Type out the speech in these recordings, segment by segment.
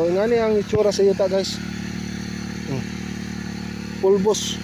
So, nga ni ang itsura sa yuta guys. Hmm. Pulbos.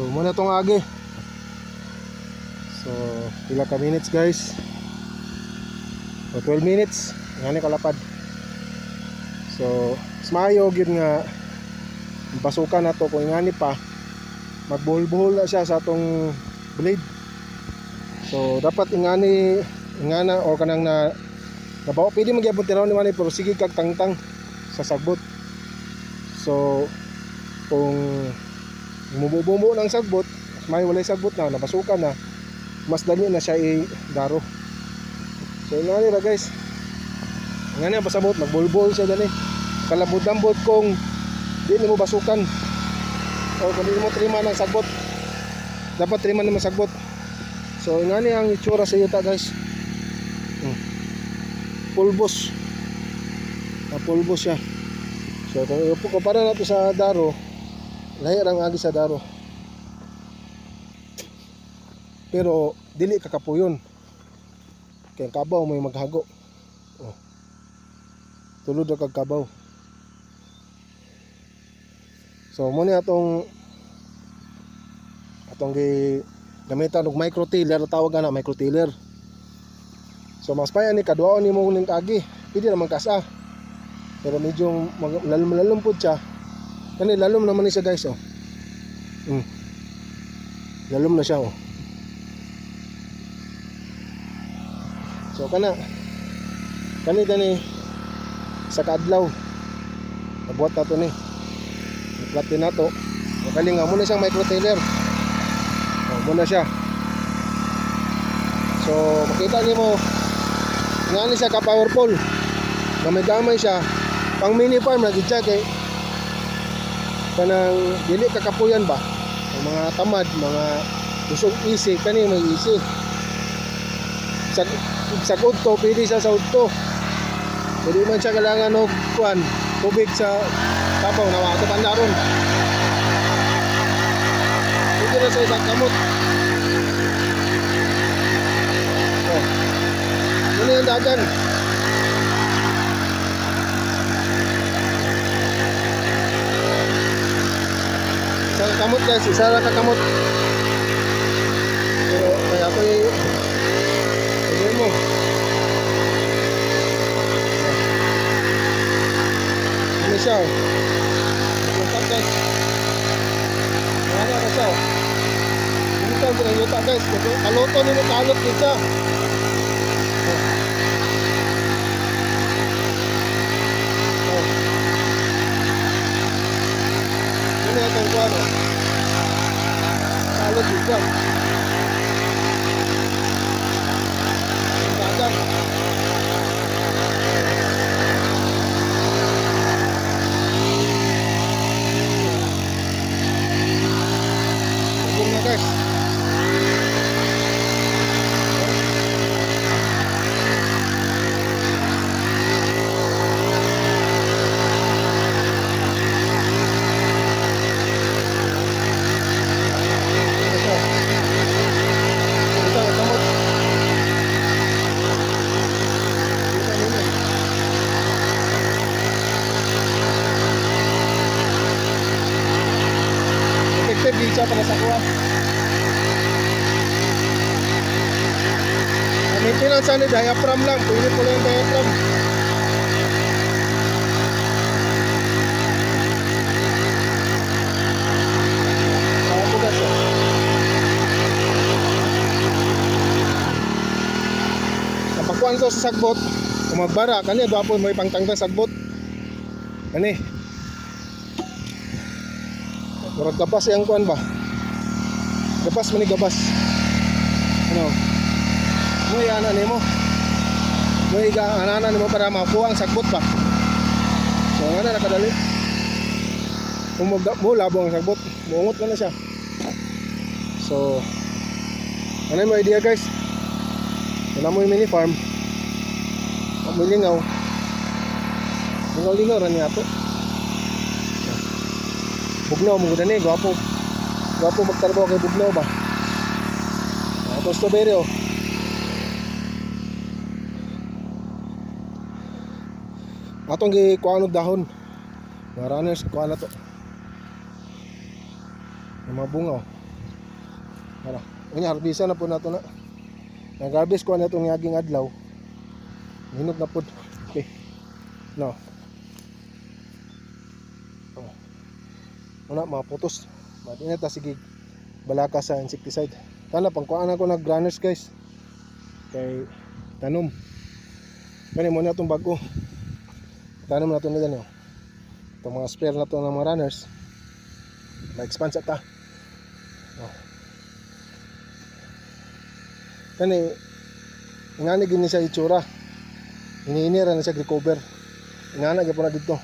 So, muna tong agi. So, pila ka minutes guys. O 12 minutes. Nga ni kalapad. So, smayo gyud nga pasukan na to kung ngani pa magbuhol-buhol na siya sa atong blade. So, dapat ingani ingana o kanang na nabawa pwede magyapon tiraw ni manay pero sige kag tangtang sa sagbot. So, kung Bumubumo ng sagbot, may walay sagbot na, napasukan na, mas dali na siya i-daro. So nga nila guys, nga niya pasabot, magbulbol siya dali. Kalabot-lambot kung di mo basukan o kung mo trima ng sagbot. Dapat trima naman sagbot. So nga niya ang itsura sa yuta guys. Hmm. Pulbos. Na pulbos siya. So kung iupo ko para nato sa daro, lahi ang agi sa daro. Pero dili kakapuyon kay ang kabaw may maghago. Oh. tulod ra kag kabaw. So mo ni atong atong gi gamitan og micro tiller tawag na micro tiller. So mas payan ni kadwaon ni mo ning kagi. Pwede naman kasa pero medyo lalumpod siya Kani lalom naman ni siya guys oh. Mm. Lalom na siya oh. So kana kani kani sa kadlaw. Nabuhat na to ni. Platin na to. Makaling nga muna siyang micro trailer. Oh, muna siya. So makita niyo mo nga ni siya ka powerful. Gamay-gamay siya. Pang mini farm lagi siya kay kanang dili kakapuyan ba? Ang mga tamad mga usog isi kani may isi sa sa udto pwede siya sa udto. Pwede man siya kailangan og kuan tubig sa tabaw na wato pandaron pwede na sa isang kamot. Oh. Ano yung dagan Isa ka kamot guys, isa lang ka kamot. Pero kaya ako y... Sabihin mo. Ano siya oh. Yutak guys. Wala na siya oh. Dito ang pinang yutak guys. Kaluto nito kalot dito. Oh. Ano yung itong kuwan oh. Kalot dito. Na sa kuha. Ang maintenance ano, diaphragm lang. Pwede ko lang diaphragm. Po ko sa sagbot. Kung magbara, kani gwapo mo ipangtangtang sagbot. Kani. Murag gabas yung kuan ba? Gabas man gabas. Ano? Mo yana nimo. Mo iga anana nimo para makuha ang sagbot ba? So nga na nakadali. Kung mo, mo labo ang sagbot, muungot na na siya. So, ano mo idea guys? Wala mo yung mini farm. Mo lingaw. Lingaw-lingaw rin niya to. Bugnaw mo gud ni, gwapo. Gwapo magtarbaho kay Bugnaw ba? Ako strawberry oh. Atong gi kuha og dahon. Mga runners kuha na to. Yung mga bunga oh. Para. Unya harbisa na po nato na. Nag-harvest ko na itong yaging adlaw. Hinog na po. Okay. No. Oh. Una, mga putos. Mati na ta sige balaka sa insecticide. Kana pang kuhaan ako nag runners guys. Kay tanom. Kani mo na itong bago. Tanom na ito na dyan. Oh. Mga spare na ng mga runners. Ma-expand sa ta. Oh. Kani, ingani gini siya itsura. Iniinira na siya recover. Ingana gyapon na dito.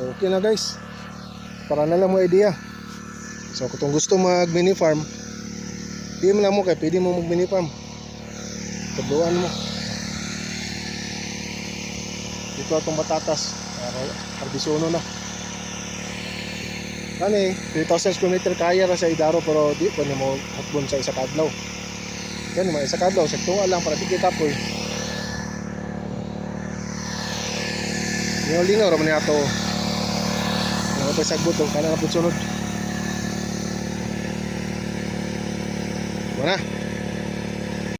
Oh. Okay na guys. Para na lang mo idea. So kung gusto mag mini farm, di mo na mo kay pwede mo mag mini farm. Tubuan mo. Dito atong batatas. Para harbisono na. Kani, 3,000 square meter kaya ra sa Idaro pero di ni mo hukbon sa isa kadlaw. Kani mga isa kadlaw, sa tunga lang para di kita po. Yung lingaw raman ato. Ano pa sagbot ang kana na po sunod. Wala.